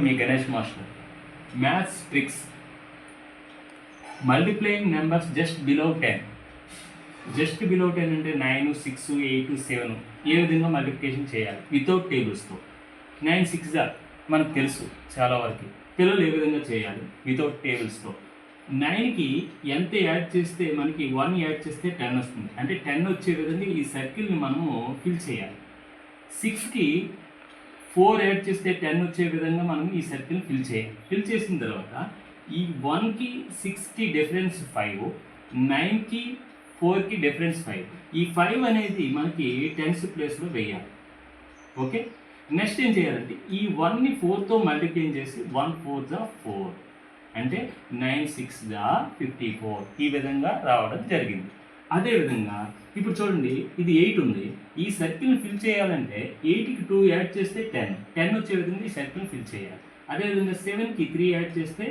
మీ Ganesh master. Maths tricks multiplying numbers just below ten just below ten అంటే nine six eight seven ఏ విధంగా multiplication చేయాలి? Without టేబుల్స్తో nine six మనకు తెలుసు చాలా వరకు. పిల్లలు ఏ విధంగా చేయాలి? వితౌట్ టేబుల్స్తో నైన్కి ఎంత యాడ్ చేస్తే మనకి వన్ యాడ్ చేస్తే టెన్ వస్తుంది. అంటే టెన్ వచ్చే విధంగా ఈ సర్కిల్ని మనము ఫిల్ చేయాలి. సిక్స్కి ఫోర్ యాడ్ చేస్తే టెన్ వచ్చే విధంగా మనం ఈ సర్కిల్ ఫిల్ చేయాలి. ఫిల్ చేసిన తర్వాత ఈ వన్కి సిక్స్కి డిఫరెన్స్ ఫైవ్ నైన్కి ఫోర్కి డిఫరెన్స్ ఫైవ్. ఈ ఫైవ్ అనేది మనకి టెన్స్ ప్లేస్లో వేయాలి. ఓకే? నెక్స్ట్ ఏం చేయాలంటే ఈ వన్ని ఫోర్తో మల్టిప్లై చేసి వన్ ఫోర్ ద ఫోర్. అంటే nine six the fifty four. ఈ విధంగా రావడం జరిగింది. అదేవిధంగా ఇప్పుడు చూడండి ఇది ఎయిట్ ఉంది. ఈ సర్కిల్ని ఫిల్ చేయాలంటే ఎయిట్కి టూ యాడ్ చేస్తే టెన్. టెన్ వచ్చే విధంగా ఈ సర్కిల్ని ఫిల్ చేయాలి. అదేవిధంగా సెవెన్కి త్రీ యాడ్ చేస్తే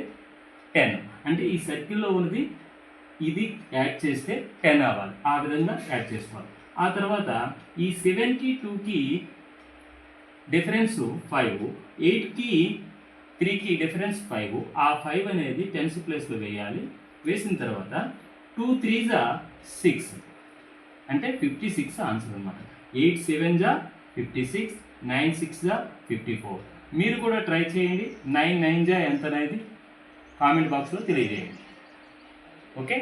టెన్. అంటే ఈ సర్కిల్లో ఉన్నది ఇది యాడ్ చేస్తే టెన్ అవ్వాలి. ఆ విధంగా యాడ్ చేసుకోవాలి. ఆ తర్వాత ఈ సెవెన్కి టూకి డిఫరెన్స్ ఫైవ్. ఎయిట్కి త్రీకి డిఫరెన్స్ ఫైవ్. ఆ ఫైవ్ అనేది టెన్స్ ప్లేస్లో వేయాలి. వేసిన తర్వాత టూ త్రీ జా సిక్స్. అంటే ఫిఫ్టీ సిక్స్ ఆన్సర్ అనమాట ఎయిట్ సెవెన్ జా ఫిఫ్టీ సిక్స్ నైన్ సిక్స్ జా ఫిఫ్టీ ఫోర్. మీరు కూడా ట్రై చేయండి. నైన్ నైన్ జా ఎంత అనేది కామెంట్ బాక్స్లో తెలియజేయండి. ఓకే?